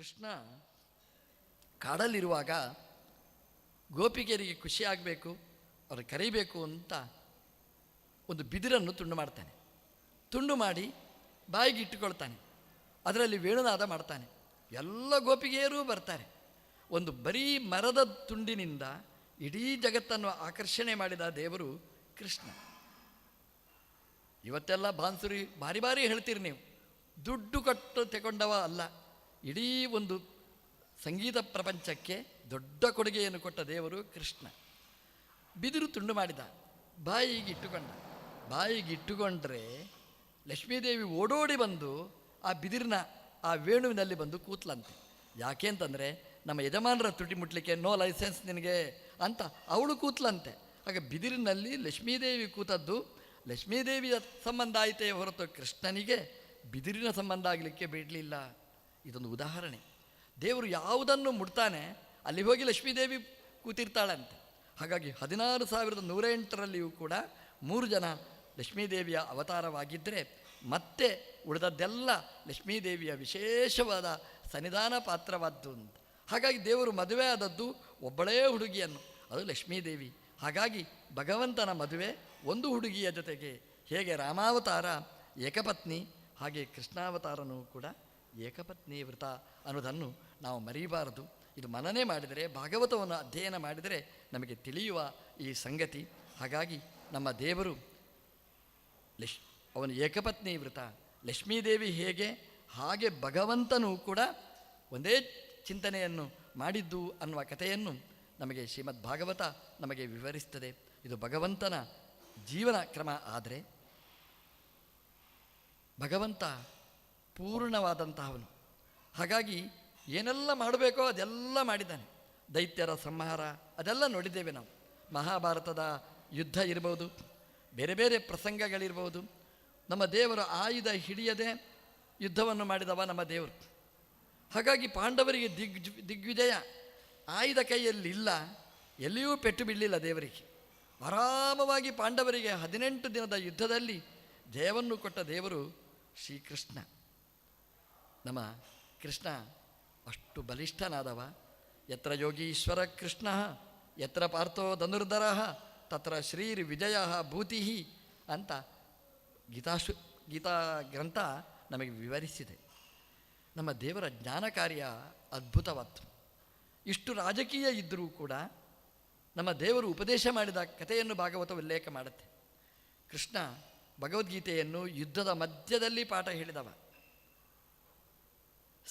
ಕೃಷ್ಣ ಕಾಡಲ್ಲಿರುವಾಗ ಗೋಪಿಕೆಯರಿಗೆ ಖುಷಿ ಆಗಬೇಕು, ಅವ್ರು ಕರೀಬೇಕು ಅಂತ ಒಂದು ಬಿದಿರನ್ನು ತುಂಡು ಮಾಡ್ತಾನೆ. ತುಂಡು ಮಾಡಿ ಬಾಯಿಗೆ ಇಟ್ಟುಕೊಳ್ತಾನೆ. ಅದರಲ್ಲಿ ವೇಣುನಾದ ಮಾಡ್ತಾನೆ. ಎಲ್ಲ ಗೋಪಿಗೆಯರೂ ಬರ್ತಾರೆ. ಒಂದು ಬರೀ ಮರದ ತುಂಡಿನಿಂದ ಇಡೀ ಜಗತ್ತನ್ನು ಆಕರ್ಷಣೆ ಮಾಡಿದ ದೇವರು ಕೃಷ್ಣ. ಇವತ್ತೆಲ್ಲ ಬಾನ್ಸುರಿ, ಬಾರಿ ಬಾರಿ ಹೇಳ್ತೀರಿ ನೀವು. ದುಡ್ಡು ಕೊಟ್ಟು ತಗೊಂಡವ ಅಲ್ಲ. ಇಡೀ ಒಂದು ಸಂಗೀತ ಪ್ರಪಂಚಕ್ಕೆ ದೊಡ್ಡ ಕೊಡುಗೆಯನ್ನು ಕೊಟ್ಟ ದೇವರು ಕೃಷ್ಣ. ಬಿದಿರು ತುಂಡು ಮಾಡಿದ, ಬಾಯಿಗೆ ಇಟ್ಟುಕೊಂಡ. ಬಾಯಿಗೆ ಇಟ್ಟುಕೊಂಡ್ರೆ ಲಕ್ಷ್ಮೀದೇವಿ ಓಡೋಡಿ ಬಂದು ಆ ಬಿದಿರಿನ ಆ ವೇಣುವಿನಲ್ಲಿ ಬಂದು ಕೂತ್ಲಂತೆ. ಯಾಕೆ ಅಂತಂದರೆ ನಮ್ಮ ಯಜಮಾನರ ತುಟಿ ಮುಟ್ಲಿಕ್ಕೆ ನೋ ಲೈಸೆನ್ಸ್ ನಿನಗೆ ಅಂತ ಅವಳು ಕೂತ್ಲಂತೆ. ಆಗ ಬಿದಿರಿನಲ್ಲಿ ಲಕ್ಷ್ಮೀದೇವಿ ಕೂತದ್ದು, ಲಕ್ಷ್ಮೀದೇವಿಯ ಸಂಬಂಧ ಆಯಿತೇ ಹೊರತು ಕೃಷ್ಣನಿಗೆ ಬಿದಿರಿನ ಸಂಬಂಧ ಆಗಲಿಕ್ಕೆ ಬಿಡಲಿಲ್ಲ. ಇದೊಂದು ಉದಾಹರಣೆ. ದೇವರು ಯಾವುದನ್ನು ಮುಡ್ತಾನೆ ಅಲ್ಲಿ ಹೋಗಿ ಲಕ್ಷ್ಮೀದೇವಿ ಕೂತಿರ್ತಾಳಂತೆ. ಹಾಗಾಗಿ ಹದಿನಾರು ಸಾವಿರದ ನೂರ ಎಂಟರಲ್ಲಿಯೂ ಕೂಡ ಮೂರು ಜನ ಲಕ್ಷ್ಮೀದೇವಿಯ ಅವತಾರವಾಗಿದ್ದರೆ ಮತ್ತೆ ಉಳಿದದ್ದೆಲ್ಲ ಲಕ್ಷ್ಮೀದೇವಿಯ ವಿಶೇಷವಾದ ಸನ್ನಿಧಾನ ಪಾತ್ರವಾದ್ದು ಅಂತ. ಹಾಗಾಗಿ ದೇವರು ಮದುವೆ ಆದದ್ದು ಒಬ್ಬಳೇ ಹುಡುಗಿಯನ್ನು, ಅದು ಲಕ್ಷ್ಮೀದೇವಿ. ಹಾಗಾಗಿ ಭಗವಂತನ ಮದುವೆ ಒಂದು ಹುಡುಗಿಯ ಜೊತೆಗೆ ಹೇಗೆ ರಾಮಾವತಾರ, ಏಕಪತ್ನಿ, ಹಾಗೆ ಕೃಷ್ಣಾವತಾರನೂ ಕೂಡ ಏಕಪತ್ನಿ ವ್ರತ ಅನ್ನೋದನ್ನು ನಾವು ಮರೆಯಬಾರದು ಇದು ಮನನೆ ಮಾಡಿದರೆ, ಭಾಗವತವನ್ನು ಅಧ್ಯಯನ ಮಾಡಿದರೆ ನಮಗೆ ತಿಳಿಯುವ ಈ ಸಂಗತಿ. ಹಾಗಾಗಿ ನಮ್ಮ ದೇವರು ಲಶ್, ಅವನು ಏಕಪತ್ನಿ ವ್ರತ ಲಕ್ಷ್ಮೀದೇವಿ ಹೇಗೆ, ಹಾಗೆ ಭಗವಂತನೂ ಕೂಡ ಒಂದೇ ಚಿಂತನೆಯನ್ನು ಮಾಡಿದ್ದು ಅನ್ನುವ ಕಥೆಯನ್ನು ನಮಗೆ ಶ್ರೀಮದ್ ಭಾಗವತ ನಮಗೆ ವಿವರಿಸ್ತದೆ ಇದು ಭಗವಂತನ ಜೀವನ ಕ್ರಮ ಆದರೆ ಭಗವಂತ ಪೂರ್ಣವಾದಂತಹವನು. ಹಾಗಾಗಿ ಏನೆಲ್ಲ ಮಾಡಬೇಕೋ ಅದೆಲ್ಲ ಮಾಡಿದ್ದಾನೆ. ದೈತ್ಯರ ಸಂಹಾರ, ಅದೆಲ್ಲ ನೋಡಿದ್ದೇವೆ ನಾವು. ಮಹಾಭಾರತದ ಯುದ್ಧ ಇರ್ಬೋದು, ಬೇರೆ ಬೇರೆ ಪ್ರಸಂಗಗಳಿರ್ಬೋದು. ನಮ್ಮ ದೇವರು ಆಯುಧ ಹಿಡಿಯದೆ ಯುದ್ಧವನ್ನು ಮಾಡಿದವ ನಮ್ಮ ದೇವರು. ಹಾಗಾಗಿ ಪಾಂಡವರಿಗೆ ದಿಗ್ ದಿಗ್ವಿಜಯ ಆಯುಧ ಕೈಯಲ್ಲಿಲ್ಲ ಎಲ್ಲಿಯೂ ಪೆಟ್ಟು ಬಿಡಲಿಲ್ಲ ದೇವರಿಗೆ. ಆರಾಮವಾಗಿ ಪಾಂಡವರಿಗೆ ಹದಿನೆಂಟು ದಿನದ ಯುದ್ಧದಲ್ಲಿ ಜಯವನ್ನು ಕೊಟ್ಟ ದೇವರು ಶ್ರೀಕೃಷ್ಣ. ನಮ್ಮ ಕೃಷ್ಣ ಅಷ್ಟು ಬಲಿಷ್ಠನಾದವ. ಯತ್ರ ಯೋಗೀಶ್ವರ ಕೃಷ್ಣ, ಯತ್ರ ಪಾರ್ಥೋ ಧನುರ್ಧರ, ತತ್ರ ಶ್ರೀರ್ ವಿಜಯ ಭೂತಿ ಅಂತ ಗೀತಾಶು, ಗೀತಾ ಗ್ರಂಥ ನಮಗೆ ವಿವರಿಸಿದೆ. ನಮ್ಮ ದೇವರ ಜ್ಞಾನ ಕಾರ್ಯ ಇಷ್ಟು ರಾಜಕೀಯ ಇದ್ದರೂ ಕೂಡ ನಮ್ಮ ದೇವರು ಉಪದೇಶ ಮಾಡಿದ ಕಥೆಯನ್ನು ಭಾಗವತ ಉಲ್ಲೇಖ ಮಾಡುತ್ತೆ. ಕೃಷ್ಣ ಭಗವದ್ಗೀತೆಯನ್ನು ಯುದ್ಧದ ಮಧ್ಯದಲ್ಲಿ ಪಾಠ ಹೇಳಿದವ.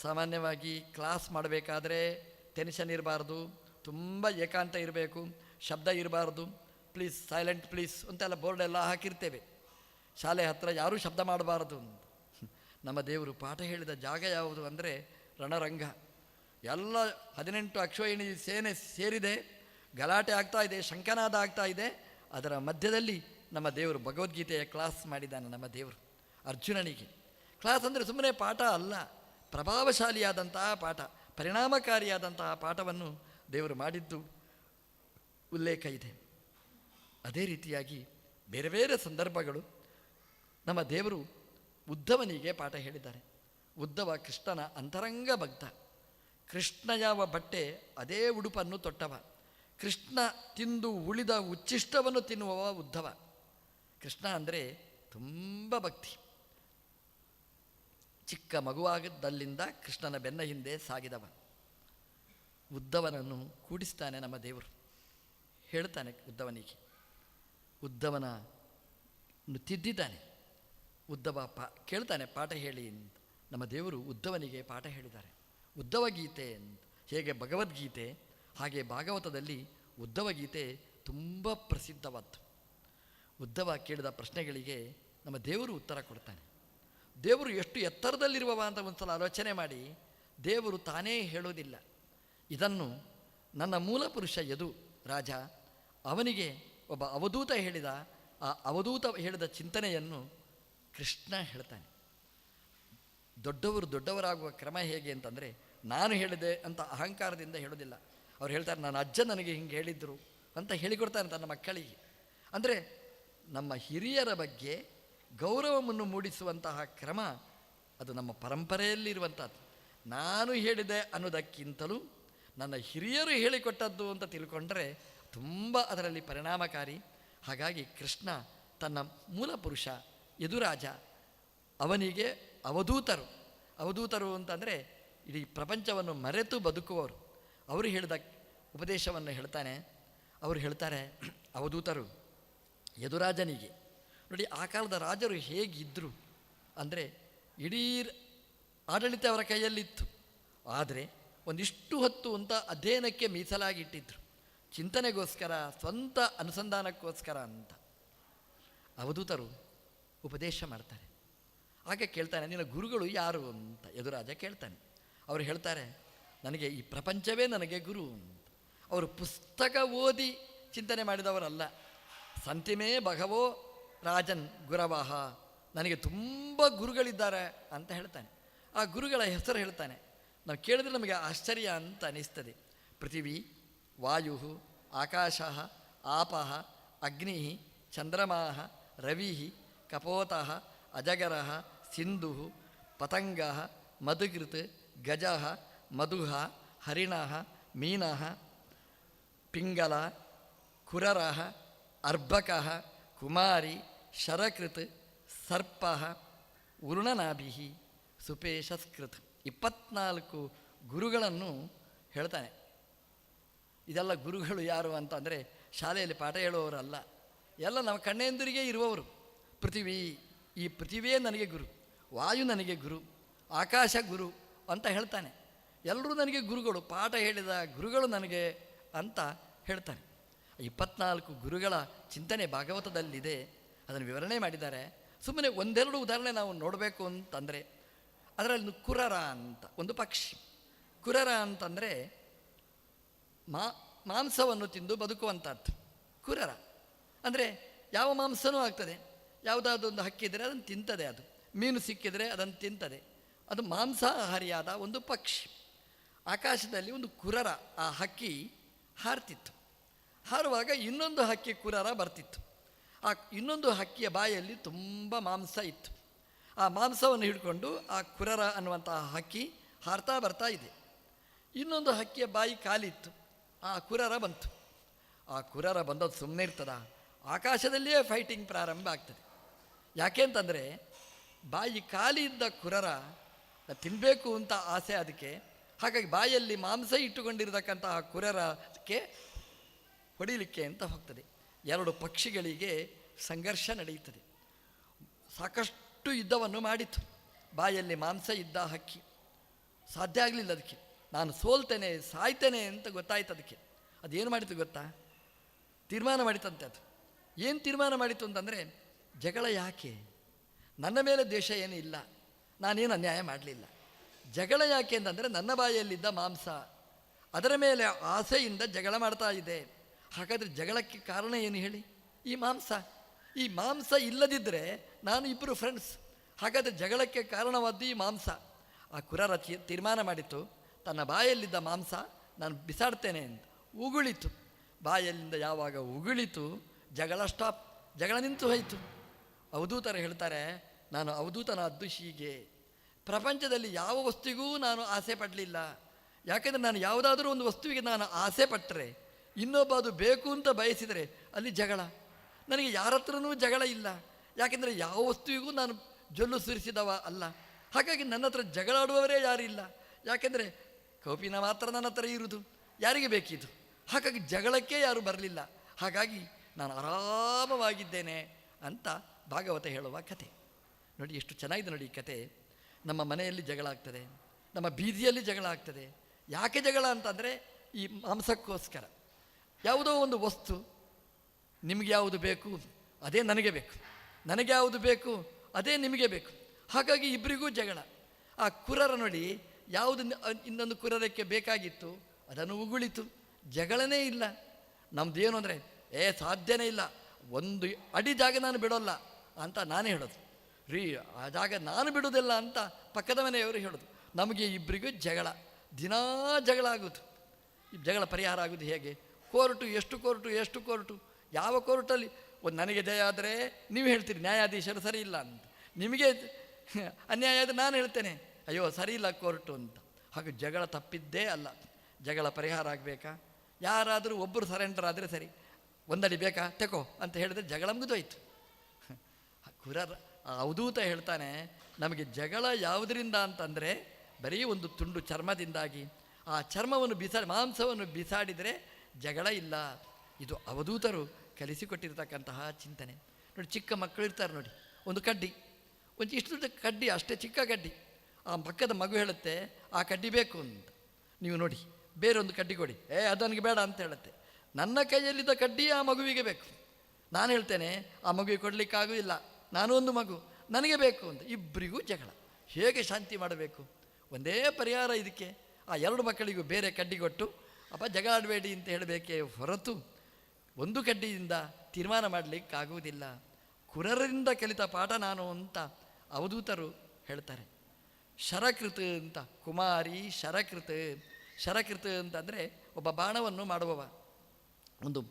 ಸಾಮಾನ್ಯವಾಗಿ ಕ್ಲಾಸ್ ಮಾಡಬೇಕಾದ್ರೆ ಟೆನ್ಷನ್ ಇರಬಾರ್ದು, ತುಂಬ ಏಕಾಂತ ಇರಬೇಕು, ಶಬ್ದ ಇರಬಾರ್ದು ಪ್ಲೀಸ್ ಸೈಲೆಂಟ್ ಪ್ಲೀಸ್ ಅಂತೆಲ್ಲ ಬೋರ್ಡ್ ಎಲ್ಲ ಹಾಕಿರ್ತೇವೆ. ಶಾಲೆ ಹತ್ತಿರ ಯಾರೂ ಶಬ್ದ ಮಾಡಬಾರ್ದು ನಮ್ಮ ದೇವರು ಪಾಠ ಹೇಳಿದ ಜಾಗ ಯಾವುದು ಅಂದರೆ ರಣರಂಗ. ಎಲ್ಲ ಹದಿನೆಂಟು ಅಕ್ಷೋಹಿಣಿ ಸೇನೆ ಸೇರಿದೆ, ಗಲಾಟೆ ಆಗ್ತಾ ಇದೆ ಶಂಕನಾದ ಆಗ್ತಾ ಇದೆ. ಅದರ ಮಧ್ಯದಲ್ಲಿ ನಮ್ಮ ದೇವರು ಭಗವದ್ಗೀತೆಯ ಕ್ಲಾಸ್ ಮಾಡಿದ್ದಾನೆ ನಮ್ಮ ದೇವರು ಅರ್ಜುನನಿಗೆ. ಕ್ಲಾಸ್ ಅಂದರೆ ಸುಮ್ಮನೆ ಪಾಠ ಅಲ್ಲ. ಪ್ರಭಾವಶಾಲಿಯಾದಂತಹ ಪಾಠ, ಪರಿಣಾಮಕಾರಿಯಾದಂತಹ ಪಾಠವನ್ನು ದೇವರು ಮಾಡಿದ್ದು ಉಲ್ಲೇಖ ಇದೆ. ಅದೇ ರೀತಿಯಾಗಿ ಬೇರೆ ಬೇರೆ ಸಂದರ್ಭಗಳು ನಮ್ಮ ದೇವರು ಉದ್ಧವನಿಗೆ ಪಾಠ ಹೇಳಿದ್ದಾರೆ. ಉದ್ಧವ ಕೃಷ್ಣನ ಅಂತರಂಗ ಭಕ್ತ. ಕೃಷ್ಣ ಯಾವ ಬಟ್ಟೆ, ಅದೇ ಉಡುಪನ್ನು ತೊಟ್ಟವ. ಕೃಷ್ಣ ತಿಂದು ಉಳಿದ ಉಚ್ಚಿಷ್ಟವನ್ನು ತಿನ್ನುವವ ಉದ್ಧವ ಕೃಷ್ಣ ಅಂದರೆ ತುಂಬ ಭಕ್ತಿ. ಚಿಕ್ಕ ಮಗುವಾಗಿದ್ದಲ್ಲಿಂದ ಕೃಷ್ಣನ ಬೆನ್ನ ಹಿಂದೆ ಸಾಗಿದವ ಉದ್ದವನನ್ನು ಕೂಡಿಸ್ತಾನೆ ನಮ್ಮ ದೇವರು. ಹೇಳ್ತಾನೆ ಉದ್ದವನಿಗೆ. ಉದ್ದವನ ತಿದ್ದಿದ್ದಾನೆ. ಉದ್ದವ ಪಾ ಕೇಳ್ತಾನೆ, ಪಾಠ ಹೇಳಿ ನಮ್ಮ ದೇವರು ಉದ್ದವನಿಗೆ ಪಾಠ ಹೇಳಿದ್ದಾರೆ. ಉದ್ದವ ಗೀತೆ ಹೇಗೆ ಭಗವದ್ಗೀತೆ, ಹಾಗೆ ಭಾಗವತದಲ್ಲಿ ಉದ್ದವ ಗೀತೆ ತುಂಬ ಪ್ರಸಿದ್ಧವಾದ್ದು. ಉದ್ದವ ಕೇಳಿದ ಪ್ರಶ್ನೆಗಳಿಗೆ ನಮ್ಮ ದೇವರು ಉತ್ತರ ಕೊಡ್ತಾನೆ. ದೇವರು ಎಷ್ಟು ಎತ್ತರದಲ್ಲಿರುವವ ಅಂತ ಒಂದು ಸಲ ಆಲೋಚನೆ ಮಾಡಿ, ದೇವರು ತಾನೇ ಹೇಳೋದಿಲ್ಲ. ಇದನ್ನು ನನ್ನ ಮೂಲ ಪುರುಷ ಯದು ರಾಜ, ಅವನಿಗೆ ಒಬ್ಬ ಅವಧೂತ ಹೇಳಿದ, ಆ ಅವಧೂತ ಹೇಳಿದ ಚಿಂತನೆಯನ್ನು ಕೃಷ್ಣ ಹೇಳ್ತಾನೆ. ದೊಡ್ಡವರು ದೊಡ್ಡವರಾಗುವ ಕ್ರಮ ಹೇಗೆ ಅಂತಂದರೆ, ನಾನು ಹೇಳಿದೆ ಅಂತ ಅಹಂಕಾರದಿಂದ ಹೇಳೋದಿಲ್ಲ. ಅವ್ರು ಹೇಳ್ತಾರೆ, ನನ್ನ ಅಜ್ಜ ನನಗೆ ಹಿಂಗೆ ಹೇಳಿದ್ರು ಅಂತ ಹೇಳಿಕೊಡ್ತಾನೆ ತನ್ನ ಮಕ್ಕಳಿಗೆ. ಅಂದರೆ ನಮ್ಮ ಹಿರಿಯರ ಬಗ್ಗೆ ಗೌರವವನ್ನು ಮೂಡಿಸುವಂತಹ ಕ್ರಮ ಅದು ನಮ್ಮ ಪರಂಪರೆಯಲ್ಲಿರುವಂಥದ್ದು. ನಾನು ಹೇಳಿದೆ ಅನ್ನೋದಕ್ಕಿಂತಲೂ ನನ್ನ ಹಿರಿಯರು ಹೇಳಿಕೊಟ್ಟದ್ದು ಅಂತ ತಿಳ್ಕೊಂಡ್ರೆ ತುಂಬ ಅದರಲ್ಲಿ ಪರಿಣಾಮಕಾರಿ. ಹಾಗಾಗಿ ಕೃಷ್ಣ ತನ್ನ ಮೂಲ ಪುರುಷ ಯದುರಾಜ ಅವನಿಗೆ ಅವಧೂತರು. ಅವಧೂತರು ಅಂತಂದರೆ ಇಡೀ ಪ್ರಪಂಚವನ್ನು ಮರೆತು ಬದುಕುವವರು. ಅವರು ಹೇಳಿದ ಉಪದೇಶವನ್ನು ಹೇಳ್ತಾನೆ. ಅವರು ಹೇಳ್ತಾರೆ, ಅವಧೂತರು, ಯದುರಾಜನಿಗೆ ನೋಡಿ, ಆ ಕಾಲದ ರಾಜರು ಹೇಗಿದ್ದರು ಅಂದರೆ ಇಡೀ ಆಡಳಿತ ಅವರ ಕೈಯಲ್ಲಿತ್ತು. ಆದರೆ ಒಂದಿಷ್ಟು ಹೊತ್ತು ಅಂತ ಅಧ್ಯಯನಕ್ಕೆ ಮೀಸಲಾಗಿಟ್ಟಿದ್ರು. ಚಿಂತನೆಗೋಸ್ಕರ, ಸ್ವಂತ ಅನುಸಂಧಾನಕ್ಕೋಸ್ಕರ ಅಂತ. ಅವಧೂತರು ಉಪದೇಶ ಮಾಡ್ತಾರೆ. ಹಾಗೆ ಕೇಳ್ತಾನೆ, ನಿನ್ನ ಗುರುಗಳು ಯಾರು ಅಂತ ಯದುರಾಜ ಕೇಳ್ತಾನೆ. ಅವರು ಹೇಳ್ತಾರೆ, ನನಗೆ ಈ ಪ್ರಪಂಚವೇ ನನಗೆ ಗುರು ಅಂತ. ಅವರು ಪುಸ್ತಕ ಓದಿ ಚಿಂತನೆ ಮಾಡಿದವರಲ್ಲ. ಸಂತಿಮೇ ಭಗವೋ ರಾಜನ್ ಗುರವಾಹ, ನನಗೆ ತುಂಬ ಗುರುಗಳಿದ್ದಾರೆ ಅಂತ ಹೇಳ್ತಾನೆ. ಆ ಗುರುಗಳ ಹೆಸರು ಹೇಳ್ತಾನೆ. ನಾವು ಕೇಳಿದ್ರೆ ನಮಗೆ ಆಶ್ಚರ್ಯ ಅಂತ ಅನಿಸ್ತದೆ. ಪೃಥಿವಿ, ವಾಯು, ಆಕಾಶ ಆಪ ಅಗ್ನಿ ಚಂದ್ರಮಾ ರವಿ, ಕಪೋತ, ಅಜಗರ, ಸಿಂಧು, ಪತಂಗ, ಮಧುಕೃತ್, ಗಜ, ಮಧುಹ, ಹರಿಣ, ಮೀನ, ಪಿಂಗಲ, ಕುರರ, ಅರ್ಭಕ, ಕುಮಾರಿ ಶರಕೃತ್ ಸರ್ಪ ಉರುಣನಾಭಿ ಸುಪೇಶಸ್ಕೃತ್ ಇಪ್ಪತ್ನಾಲ್ಕು ಗುರುಗಳನ್ನು ಹೇಳ್ತಾನೆ. ಇದೆಲ್ಲ ಗುರುಗಳು ಯಾರು ಅಂತ ಅಂದರೆ ಶಾಲೆಯಲ್ಲಿ ಪಾಠ ಹೇಳುವವರಲ್ಲ. ಎಲ್ಲ ನಮ್ಮ ಕಣ್ಣೆಂದರಿಗೆ ಇರುವವರು. ಪೃಥಿವಿ, ಈ ಪೃಥಿವಿಯೇ ನನಗೆ ಗುರು, ವಾಯು ನನಗೆ ಗುರು, ಆಕಾಶ ಗುರು ಅಂತ ಹೇಳ್ತಾನೆ. ಎಲ್ಲರೂ ನನಗೆ ಗುರುಗಳು, ಪಾಠ ಹೇಳಿದ ಗುರುಗಳು ನನಗೆ ಅಂತ ಹೇಳ್ತಾನೆ. ಇಪ್ಪತ್ನಾಲ್ಕು ಗುರುಗಳ ಚಿಂತನೆ ಭಾಗವತದಲ್ಲಿದೆ. ಅದನ್ನು ವಿವರಣೆ ಮಾಡಿದ್ದಾರೆ. ಸುಮ್ಮನೆ ಒಂದೆರಡು ಉದಾಹರಣೆ ನಾವು ನೋಡಬೇಕು ಅಂತಂದರೆ, ಅದರಲ್ಲಿ ಕುರರ ಅಂತ, ಒಂದು ಪಕ್ಷಿ. ಕುರರ ಅಂತಂದರೆ, ಮಾ, ಮಾಂಸವನ್ನು ತಿಂದು ಬದುಕುವಂಥದ್ದು. ಕುರರ. ಅಂದರೆ ಯಾವ ಮಾಂಸನೂ ಆಗ್ತದೆ. ಯಾವುದಾದೊಂದು ಹಕ್ಕಿದರೆ ಅದನ್ನು ತಿಂತದೆ ಅದು. ಮೀನು ಸಿಕ್ಕಿದರೆ ಅದನ್ನು ತಿಂತದೆ. ಅದು ಮಾಂಸಾಹಾರಿಯಾದ ಒಂದು ಪಕ್ಷಿ. ಆಕಾಶದಲ್ಲಿ ಒಂದು ಕುರರ ಆ ಹಕ್ಕಿ ಹಾರ್ತಿತ್ತು. ಹಾರುವಾಗ ಇನ್ನೊಂದು ಹಕ್ಕಿ ಕುರರ ಬರ್ತಿತ್ತು. ಆ ಇನ್ನೊಂದು ಹಕ್ಕಿಯ ಬಾಯಲ್ಲಿ ತುಂಬ ಮಾಂಸ ಇತ್ತು. ಆ ಮಾಂಸವನ್ನು ಹಿಡ್ಕೊಂಡು ಆ ಕುರರ ಅನ್ನುವಂಥ ಹಕ್ಕಿ ಹಾರ್ತಾ ಬರ್ತಾ ಇದೆ. ಇನ್ನೊಂದು ಹಕ್ಕಿಯ ಬಾಯಿ ಕಾಲಿತ್ತು. ಆ ಕುರರ ಬಂತು. ಆ ಕುರರ ಬಂದದ್ದು ಸುಮ್ಮನೆ ಇರ್ತದ? ಆಕಾಶದಲ್ಲಿಯೇ ಫೈಟಿಂಗ್ ಪ್ರಾರಂಭ ಆಗ್ತದೆ. ಯಾಕೆ ಅಂತಂದರೆ ಬಾಯಿ ಖಾಲಿ ಇದ್ದ ಕುರರ ತಿನ್ನಬೇಕು ಅಂತ ಆಸೆ ಅದಕ್ಕೆ. ಹಾಗಾಗಿ ಬಾಯಲ್ಲಿ ಮಾಂಸ ಇಟ್ಟುಕೊಂಡಿರತಕ್ಕಂತಹ ಕುರರಕ್ಕೆ ಹೊಡಿಲಿಕ್ಕೆ ಅಂತ ಹೋಗ್ತದೆ. ಎರಡು ಪಕ್ಷಿಗಳಿಗೆ ಸಂಘರ್ಷ ನಡೆಯುತ್ತದೆ. ಸಾಕಷ್ಟು ಯುದ್ಧವನ್ನು ಮಾಡಿತು ಬಾಯಲ್ಲಿ ಮಾಂಸ ಇದ್ದ ಹಕ್ಕಿ. ಸಾಧ್ಯ ಆಗಲಿಲ್ಲ ಅದಕ್ಕೆ. ನಾನು ಸೋಲ್ತೇನೆ, ಸಾಯ್ತೇನೆ ಅಂತ ಗೊತ್ತಾಯ್ತು ಅದಕ್ಕೆ. ಅದೇನು ಮಾಡಿತು ಗೊತ್ತಾ? ತೀರ್ಮಾನ ಮಾಡಿತಂತೆ ಅದು. ಏನು ತೀರ್ಮಾನ ಮಾಡಿತು ಅಂತಂದರೆ, ಜಗಳ ಯಾಕೆ? ನನ್ನ ಮೇಲೆ ದ್ವೇಷ ಏನೂ ಇಲ್ಲ. ನಾನೇನು ಅನ್ಯಾಯ ಮಾಡಲಿಲ್ಲ. ಜಗಳ ಯಾಕೆ ಅಂತಂದರೆ, ನನ್ನ ಬಾಯಲ್ಲಿದ್ದ ಮಾಂಸ, ಅದರ ಮೇಲೆ ಆಸೆಯಿಂದ ಜಗಳ ಮಾಡ್ತಾ ಇದೆ. ಹಾಗಾದರೆ ಜಗಳಕ್ಕೆ ಕಾರಣ ಏನು ಹೇಳಿ? ಈ ಮಾಂಸ. ಈ ಮಾಂಸ ಇಲ್ಲದಿದ್ದರೆ ನಾನು ಇಬ್ಬರು ಫ್ರೆಂಡ್ಸ್ ಹಾಗಾದರೆ ಜಗಳಕ್ಕೆ ಕಾರಣವಾದ್ದು ಈ ಮಾಂಸ. ಆ ಕುರರ ತೀರ್ಮಾನ ಮಾಡಿತ್ತು. ತನ್ನ ಬಾಯಲ್ಲಿದ್ದ ಮಾಂಸ ನಾನು ಬಿಸಾಡ್ತೇನೆ ಅಂತ. ಉಗುಳಿತು. ಬಾಯಲ್ಲಿಂದ ಯಾವಾಗ ಉಗುಳಿತು, ಜಗಳ ಸ್ಟಾಪ್ ಜಗಳ ನಿಂತು ಹೋಯಿತು. ಅವಧೂತರು ಹೇಳ್ತಾರೆ, ನಾನು ಅವಧೂತನಾದ್ದು ಹೀಗೆ. ಪ್ರಪಂಚದಲ್ಲಿ ಯಾವ ವಸ್ತುವಿಗೂ ನಾನು ಆಸೆ ಪಡಲಿಲ್ಲ. ಯಾಕೆಂದರೆ ನಾನು ಯಾವುದಾದ್ರೂ ಒಂದು ವಸ್ತುವಿಗೆ ನಾನು ಆಸೆ ಪಟ್ಟರೆ ಇನ್ನೊಬ್ಬ ಅದು ಬೇಕು ಅಂತ ಬಯಸಿದರೆ ಅಲ್ಲಿ ಜಗಳ. ನನಗೆ ಯಾರ ಹತ್ರನೂ ಜಗಳ ಇಲ್ಲ. ಯಾಕೆಂದರೆ ಯಾವ ವಸ್ತುವಿಗೂ ನಾನು ಜೊಲ್ಲು ಸುರಿಸಿದವ ಅಲ್ಲ. ಹಾಗಾಗಿ ನನ್ನ ಹತ್ರ ಜಗಳಾಡುವವರೇ ಯಾರಿಲ್ಲ ಯಾಕೆಂದರೆ ಕೌಪಿನ ಮಾತ್ರ ನನ್ನ ಹತ್ರ ಇರುವುದು. ಯಾರಿಗೆ ಬೇಕಿದು? ಹಾಗಾಗಿ ಜಗಳಕ್ಕೆ ಯಾರು ಬರಲಿಲ್ಲ. ಹಾಗಾಗಿ ನಾನು ಆರಾಮವಾಗಿದ್ದೇನೆ ಅಂತ ಭಾಗವತ ಹೇಳುವ ಕತೆ ನೋಡಿ, ಎಷ್ಟು ಚೆನ್ನಾಗಿದೆ ನೋಡಿ ಈ ಕತೆ ನಮ್ಮ ಮನೆಯಲ್ಲಿ ಜಗಳ ಆಗ್ತದೆ. ನಮ್ಮ ಬೀದಿಯಲ್ಲಿ ಜಗಳ ಆಗ್ತದೆ. ಯಾಕೆ ಜಗಳ ಅಂತಂದರೆ ಈ ಮಾಂಸಕ್ಕೋಸ್ಕರ. ಯಾವುದೋ ಒಂದು ವಸ್ತು ನಿಮಗೆ ಯಾವುದು ಬೇಕು, ಅದೇ ನನಗೆ ಬೇಕು. ನನಗೆ ಯಾವುದು ಬೇಕು, ಅದೇ ನಿಮಗೆ ಬೇಕು. ಹಾಗಾಗಿ ಇಬ್ಬರಿಗೂ ಜಗಳ. ಆ ಕುರರ ನೋಡಿ ಯಾವುದು ಇನ್ನೊಂದು ಕುರರಕ್ಕೆ ಬೇಕಾಗಿತ್ತು, ಅದನ್ನು ಉಗುಳಿತು. ಜಗಳನೇ ಇಲ್ಲ. ನಮ್ಮದೇನು ಅಂದರೆ, ಏ, ಸಾಧ್ಯನೇ ಇಲ್ಲ. ಒಂದು ಅಡಿ ಜಾಗ ನಾನು ಬಿಡೋಲ್ಲ ಅಂತ ನಾನೇ ಹೇಳೋದು. ರೀ, ಆ ಜಾಗ ನಾನು ಬಿಡೋದಿಲ್ಲ ಅಂತ ಪಕ್ಕದ ಮನೆಯವರು ಹೇಳೋದು. ನಮಗೆ ಇಬ್ಬರಿಗೂ ಜಗಳ. ದಿನಾ ಜಗಳ ಆಗೋದು ಜಗಳ ಪರಿಹಾರ ಆಗೋದು ಹೇಗೆ? ಕೋರ್ಟು, ಎಷ್ಟು ಕೋರ್ಟು ಎಷ್ಟು ಕೋರ್ಟು? ಯಾವ ಕೋರ್ಟಲ್ಲಿ? ಒಂದು ನನಗೆ ಜಯ ಆದರೆ ನೀವು ಹೇಳ್ತೀರಿ, ನ್ಯಾಯಾಧೀಶರು ಸರಿ ಇಲ್ಲ ಅಂತ. ನಿಮಗೆ ಅನ್ಯಾಯ ಆದರೆ ನಾನು ಹೇಳ್ತೇನೆ. ಅಯ್ಯೋ, ಸರಿ ಇಲ್ಲ ಕೋರ್ಟು ಅಂತ. ಹಾಗೆ ಜಗಳ ತಪ್ಪಿದ್ದೇ ಅಲ್ಲ. ಜಗಳ ಪರಿಹಾರ ಆಗಬೇಕಾ? ಯಾರಾದರೂ ಒಬ್ಬರು ಸರೆಂಡರ್ ಆದರೆ ಸರಿ. ಒಂದಡಿ ಬೇಕಾ? ತೆಕೋ ಅಂತ ಹೇಳಿದ್ರೆ ಜಗಳ ಮುಗಿದೋಯ್ತು. ಕುರರ್ ಅವಧೂತ ಹೇಳ್ತಾನೆ. ನಮಗೆ ಜಗಳ ಯಾವುದರಿಂದ ಅಂತಂದರೆ ಬರೀ ಒಂದು ತುಂಡು ಚರ್ಮದಿಂದಾಗಿ. ಆ ಚರ್ಮವನ್ನು ಬಿಸಾ ಮಾಂಸವನ್ನು ಬಿಸಾಡಿದರೆ ಜಗಳ ಇಲ್ಲ. ಇದು ಅವಧೂತರು ಕಲಿಸಿಕೊಟ್ಟಿರ್ತಕ್ಕಂತಹ ಚಿಂತನೆ. ನೋಡಿ, ಚಿಕ್ಕ ಮಕ್ಕಳು ಇರ್ತಾರೆ ನೋಡಿ, ಒಂದು ಕಡ್ಡಿ. ಒಂದು ಇಷ್ಟು ಕಡ್ಡಿ, ಅಷ್ಟೇ ಚಿಕ್ಕ ಕಡ್ಡಿ. ಆ ಪಕ್ಕದ ಮಗು ಹೇಳುತ್ತೆ, ಆ ಕಡ್ಡಿ ಬೇಕು ಅಂತ. ನೀವು ನೋಡಿ, ಬೇರೊಂದು ಕಡ್ಡಿ ಕೊಡಿ. ಏ, ಅದು ಬೇಡ ಅಂತ ಹೇಳುತ್ತೆ. ನನ್ನ ಕೈಯಲ್ಲಿದ್ದ ಕಡ್ಡಿ ಆ ಮಗುವಿಗೆ ಬೇಕು. ನಾನು ಹೇಳ್ತೇನೆ, ಆ ಮಗುವಿಗೆ ಕೊಡಲಿಕ್ಕಾಗೋದಿಲ್ಲ ನಾನು ಒಂದು ಮಗು. ನನಗೆ ಬೇಕು ಅಂತ. ಇಬ್ಬರಿಗೂ ಜಗಳ. ಹೇಗೆ ಶಾಂತಿ ಮಾಡಬೇಕು? ಒಂದೇ ಪರಿಹಾರ ಇದಕ್ಕೆ. ಆ ಎರಡು ಮಕ್ಕಳಿಗೂ ಬೇರೆ ಕಡ್ಡಿ ಕೊಟ್ಟು ಅಪ್ಪ ಜಗಳಾಡಬೇಡಿ ಅಂತ ಹೇಳಬೇಕೇ ಹೊರತು ಒಂದು ಕಡ್ಡಿಯಿಂದ ತೀರ್ಮಾನ ಮಾಡಲಿಕ್ಕಾಗುವುದಿಲ್ಲ. ಕುರರಿಂದ ಕಲಿತ ಪಾಠ ನಾನು ಅಂತ ಅವಧೂತರು ಹೇಳ್ತಾರೆ. ಶರಕೃತ ಅಂತ, ಕುಮಾರಿ ಶರಕೃತ ಶರಕೃತ ಅಂತಂದರೆ ಒಬ್ಬ ಬಾಣವನ್ನು ಮಾಡುವವ. ಒಂದು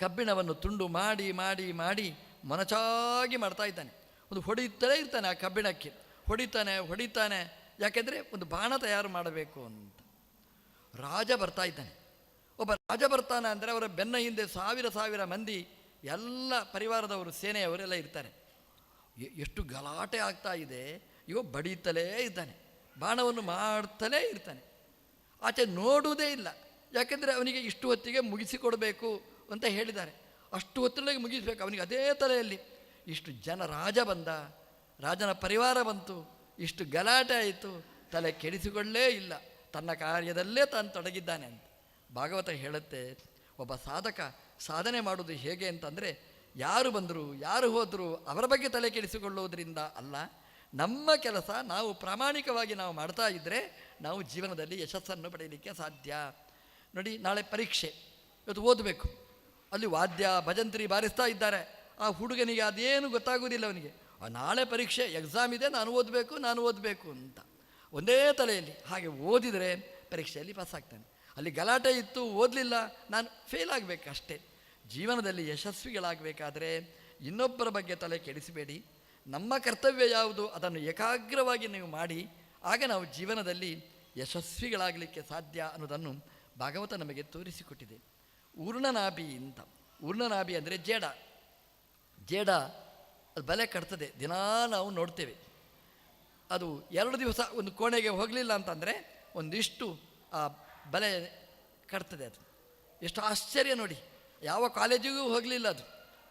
ಕಬ್ಬಿಣವನ್ನು ತುಂಡು ಮಾಡಿ ಮಾಡಿ ಮಾಡಿ ಮೊನಚಾಗಿ ಮಾಡ್ತಾ ಇದ್ದಾನೆ. ಒಂದು ಹೊಡಿತಲೇ ಇರ್ತಾನೆ ಆ ಕಬ್ಬಿಣಕ್ಕೆ. ಹೊಡಿತಾನೆ ಹೊಡಿತಾನೆ. ಯಾಕೆಂದರೆ ಒಂದು ಬಾಣ ತಯಾರು ಮಾಡಬೇಕು ಅಂತ. ರಾಜ ಬರ್ತಾ ಇದ್ದಾನೆ. ಒಬ್ಬ ರಾಜ ಬರ್ತಾನೆ ಅಂದರೆ ಅವರ ಬೆನ್ನ ಹಿಂದೆ ಸಾವಿರ ಸಾವಿರ ಮಂದಿ, ಎಲ್ಲ ಪರಿವಾರದವರು, ಸೇನೆಯವರೆಲ್ಲ ಇರ್ತಾರೆ. ಎಷ್ಟು ಗಲಾಟೆ ಆಗ್ತಾ ಇದೆ. ಇವ ಬಡೀತಲೇ ಇದ್ದಾನೆ. ಬಾಣವನ್ನು ಮಾಡ್ತಲೇ ಇರ್ತಾನೆ. ಆಚೆ ನೋಡುವುದೇ ಇಲ್ಲ. ಯಾಕೆಂದರೆ ಅವನಿಗೆ ಇಷ್ಟು ಹೊತ್ತಿಗೆ ಮುಗಿಸಿಕೊಡಬೇಕು ಅಂತ ಹೇಳಿದ್ದಾರೆ. ಅಷ್ಟು ಹೊತ್ತಿನೊಳಗೆ ಮುಗಿಸಬೇಕು. ಅವನಿಗೆ ಅದೇ ತಲೆಯಲ್ಲಿ ಇಷ್ಟು ಜನ ರಾಜ ಬಂದ, ರಾಜನ ಪರಿವಾರ ಬಂತು, ಇಷ್ಟು ಗಲಾಟೆ ಆಯಿತು, ತಲೆ ಕೆಡಿಸಿಕೊಳ್ಳೇ ಇಲ್ಲ. ತನ್ನ ಕಾರ್ಯದಲ್ಲೇ ತಾನು ತೊಡಗಿದ್ದಾನೆ ಅಂತ. ಭಾಗವತ ಹೇಳುತ್ತೆ, ಒಬ್ಬ ಸಾಧಕ ಸಾಧನೆ ಮಾಡೋದು ಹೇಗೆ ಅಂತಂದರೆ, ಯಾರು ಬಂದರು, ಯಾರು ಹೋದರು ಅವರ ಬಗ್ಗೆ ತಲೆ ಕೆಡಿಸಿಕೊಳ್ಳುವುದರಿಂದ ಅಲ್ಲ, ನಮ್ಮ ಕೆಲಸ ನಾವು ಪ್ರಾಮಾಣಿಕವಾಗಿ ನಾವು ಮಾಡ್ತಾ ಇದ್ದರೆ ನಾವು ಜೀವನದಲ್ಲಿ ಯಶಸ್ಸನ್ನು ಪಡೆಯಲಿಕ್ಕೆ ಸಾಧ್ಯ. ನೋಡಿ, ನಾಳೆ ಪರೀಕ್ಷೆ. ಇವತ್ತು ಓದಬೇಕು. ಅಲ್ಲಿ ವಾದ್ಯ, ಭಜಂತ್ರಿ ಬಾರಿಸ್ತಾ ಇದ್ದಾರೆ. ಆ ಹುಡುಗನಿಗೆ ಅದೇನು ಗೊತ್ತಾಗೋದಿಲ್ಲ ಅವನಿಗೆ. ನಾಳೆ ಪರೀಕ್ಷೆ ಎಕ್ಸಾಮ್ ಇದೆ, ನಾನು ಓದಬೇಕು ನಾನು ಓದಬೇಕು ಅಂತ. ಒಂದೇ ತಲೆಯಲ್ಲಿ ಹಾಗೆ ಓದಿದರೆ ಪರೀಕ್ಷೆಯಲ್ಲಿ ಪಾಸ್ ಆಗ್ತಾನೆ ಅಲ್ಲಿ ಗಲಾಟೆ ಇತ್ತು, ಓದಲಿಲ್ಲ, ನಾನು ಫೇಲ್ ಆಗಬೇಕು ಅಷ್ಟೇ ಜೀವನದಲ್ಲಿ ಯಶಸ್ವಿಗಳಾಗಬೇಕಾದರೆ ಇನ್ನೊಬ್ಬರ ಬಗ್ಗೆ ತಲೆ ಕೆಡಿಸಬೇಡಿ. ನಮ್ಮ ಕರ್ತವ್ಯ ಯಾವುದು ಅದನ್ನು ಏಕಾಗ್ರವಾಗಿ ನೀವು ಮಾಡಿ. ಆಗ ನಾವು ಜೀವನದಲ್ಲಿ ಯಶಸ್ವಿಗಳಾಗಲಿಕ್ಕೆ ಸಾಧ್ಯ ಅನ್ನೋದನ್ನು ಭಾಗವತ ನಮಗೆ ತೋರಿಸಿಕೊಟ್ಟಿದೆ. ಊರ್ಣನಾಭಿ ಅಂತ. ಊರ್ಣನಾಭಿ ಅಂದರೆ ಜೇಡ. ಜೇಡ, ಅದು ಬಲೆ ಕಟ್ತದೆ. ದಿನಾ ನಾವು ನೋಡ್ತೇವೆ. ಅದು ಎರಡು ದಿವಸ ಒಂದು ಕೋಣೆಗೆ ಹೋಗಲಿಲ್ಲ ಅಂತಂದರೆ ಒಂದಿಷ್ಟು, ಆ, ಬಲೆ ಕಟ್ತದೆ ಅದು. ಎಷ್ಟು ಆಶ್ಚರ್ಯ ನೋಡಿ. ಯಾವ ಕಾಲೇಜಿಗೂ ಹೋಗಲಿಲ್ಲ ಅದು.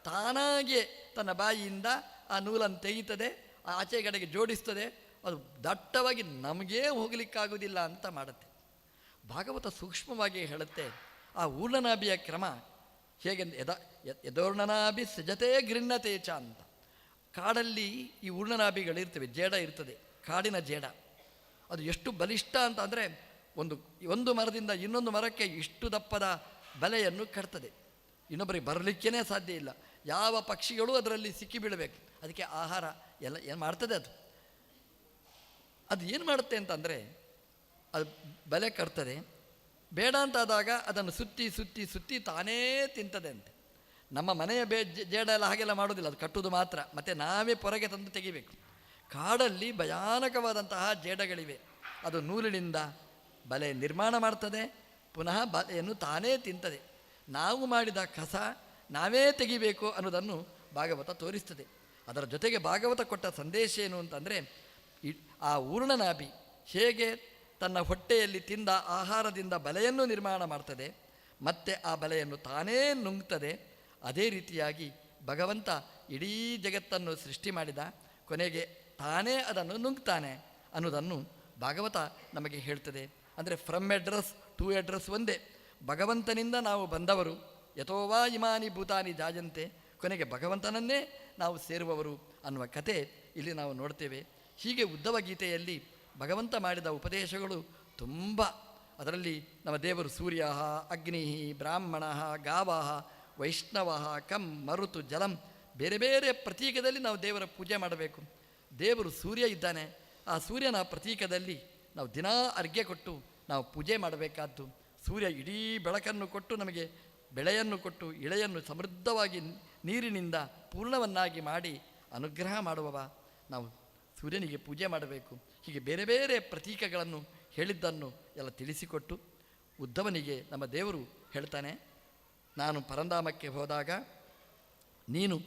ತಾನಾಗೆ ತನ್ನ ಬಾಯಿಯಿಂದ ಆ ನೂಲನ್ನು ತೆಗೀತದೆ, ಆ ಆಚೆ ಕಡೆಗೆ ಜೋಡಿಸ್ತದೆ. ಅದು ದಟ್ಟವಾಗಿ ನಮಗೇ ಹೋಗಲಿಕ್ಕಾಗೋದಿಲ್ಲ ಅಂತ ಮಾಡುತ್ತೆ. ಭಾಗವತ ಸೂಕ್ಷ್ಮವಾಗಿ ಹೇಳುತ್ತೆ, ಆ ಊರ್ಣನಾಭಿಯ ಕ್ರಮ ಹೇಗೆಂದು, ಯದ, ಯದೋರ್ಣನಾಭಿ ಸಜತೆ ಗೃಹ್ಣತೆ ಚ ಅಂತ. ಕಾಡಲ್ಲಿ ಈ ಊರ್ಣನಾಭಿಗಳಿರ್ತವೆ, ಜೇಡ ಇರ್ತದೆ. ಕಾಡಿನ ಜೇಡ. ಅದು ಎಷ್ಟು ಬಲಿಷ್ಠ ಅಂತ ಅಂದರೆ ಒಂದು ಒಂದು ಮರದಿಂದ ಇನ್ನೊಂದು ಮರಕ್ಕೆ ಇಷ್ಟು ದಪ್ಪದ ಬಲೆಯನ್ನು ಕಟ್ತದೆ. ಇನ್ನೊಬ್ಬರಿಗೆ ಬರಲಿಕ್ಕೇ ಸಾಧ್ಯ ಇಲ್ಲ. ಯಾವ ಪಕ್ಷಿಗಳು ಅದರಲ್ಲಿ ಸಿಕ್ಕಿ ಬೀಳಬೇಕು. ಅದಕ್ಕೆ ಆಹಾರ ಎಲ್ಲ, ಏನು ಮಾಡ್ತದೆ ಅದು? ಅದು ಏನು ಮಾಡುತ್ತೆ ಅಂತಂದರೆ ಅದು ಬಲೆ ಕಟ್ತದೆ. ಬೇಡ ಅಂತಾದಾಗ ಅದನ್ನು ಸುತ್ತಿ ಸುತ್ತಿ ಸುತ್ತಿ ತಾನೇ ತಿಂತದೆ ಅಂತೆ. ನಮ್ಮ ಮನೆಯ ಬೇ, ಜೇಡ ಎಲ್ಲ ಹಾಗೆಲ್ಲ ಮಾಡೋದಿಲ್ಲ. ಅದು ಕಟ್ಟುವುದು ಮಾತ್ರ. ಮತ್ತು ನಾವೇ ಹೊರಗೆ ತಂದು ತೆಗಿಬೇಕು. ಕಾಡಲ್ಲಿ ಭಯಾನಕವಾದಂತಹ ಜೇಡಗಳಿವೆ. ಅದು ನೂಲಿನಿಂದ ಬಲೆ ನಿರ್ಮಾಣ ಮಾಡ್ತದೆ, ಪುನಃ ಬಲೆಯನ್ನು ತಾನೇ ತಿಂತದೆ. ನಾವು ಮಾಡಿದ ಕಸ ನಾವೇ ತೆಗಿಬೇಕು ಅನ್ನೋದನ್ನು ಭಾಗವತ ತೋರಿಸ್ತದೆ. ಅದರ ಜೊತೆಗೆ ಭಾಗವತ ಕೊಟ್ಟ ಸಂದೇಶ ಏನು ಅಂತಂದರೆ ಆ ಊರ್ಣನಾಭಿ ಹೇಗೆ ತನ್ನ ಹೊಟ್ಟೆಯಲ್ಲಿ ತಿಂದ ಆಹಾರದಿಂದ ಬಲೆಯನ್ನು ನಿರ್ಮಾಣ ಮಾಡ್ತದೆ, ಮತ್ತೆ ಆ ಬಲೆಯನ್ನು ತಾನೇ ನುಂಗ್ತದೆ, ಅದೇ ರೀತಿಯಾಗಿ ಭಗವಂತ ಇಡೀ ಜಗತ್ತನ್ನು ಸೃಷ್ಟಿ ಮಾಡಿದ ಕೊನೆಗೆ ತಾನೇ ಅದನ್ನು ನುಂಗ್ತಾನೆ ಅನ್ನೋದನ್ನು ಭಾಗವತ ನಮಗೆ ಹೇಳ್ತದೆ. ಅಂದರೆ ಫ್ರಮ್ ಅಡ್ರೆಸ್ ಟು ಅಡ್ರೆಸ್ ಒಂದೇ. ಭಗವಂತನಿಂದ ನಾವು ಬಂದವರು ಯಥೋವಾ ಇಮಾನಿ ಭೂತಾನಿ ಜಾಜಂತೆ ಕೊನೆಗೆ ಭಗವಂತನನ್ನೇ ನಾವು ಸೇರುವವರು ಅನ್ನುವ ಕತೆ ಇಲ್ಲಿ ನಾವು ನೋಡ್ತೇವೆ. ಹೀಗೆ ಉದ್ದವ ಗೀತೆಯಲ್ಲಿ ಭಗವಂತ ಮಾಡಿದ ಉಪದೇಶಗಳು ತುಂಬ. ಅದರಲ್ಲಿ ನಮ್ಮ ದೇವರು ಸೂರ್ಯ, ಅಗ್ನಿ, ಬ್ರಾಹ್ಮಣ, ಗಾವ, ವೈಷ್ಣವ, ಕಂ, ಮರುತು, ಜಲಂ ಬೇರೆ ಬೇರೆ ಪ್ರತೀಕದಲ್ಲಿ ನಾವು ದೇವರ ಪೂಜೆ ಮಾಡಬೇಕು. ದೇವರು ಸೂರ್ಯ ಇದ್ದಾನೆ, ಆ ಸೂರ್ಯನ ಪ್ರತೀಕದಲ್ಲಿ ನಾವು ದಿನಾ ಅರ್ಘ್ಯ ಕೊಟ್ಟು ನಾವು ಪೂಜೆ ಮಾಡಬೇಕಾದ್ದು, ಸೂರ್ಯ ಇಡೀ ಬೆಳಕನ್ನು ಕೊಟ್ಟು ನಮಗೆ ಬೆಳೆಯನ್ನು ಕೊಟ್ಟು, ಇಳೆಯನ್ನು ಸಮೃದ್ಧವಾಗಿ ನೀರಿನಿಂದ ಪೂರ್ಣವನ್ನಾಗಿ ಮಾಡಿ ಅನುಗ್ರಹ ಮಾಡುವವ ನಾವು ಸೂರ್ಯನಿಗೆ ಪೂಜೆ ಮಾಡಬೇಕು. ಹೀಗೆ ಬೇರೆ ಬೇರೆ ಪ್ರತೀಕಗಳನ್ನು ಹೇಳಿದ್ದನ್ನು ಎಲ್ಲ ತಿಳಿಸಿಕೊಟ್ಟು ಉದ್ದವನಿಗೆ ನಮ್ಮ ದೇವರು ಹೇಳ್ತಾನೆ, ನಾನು ಪರಂಧಾಮಕ್ಕೆ ಹೋದಾಗ ನೀನು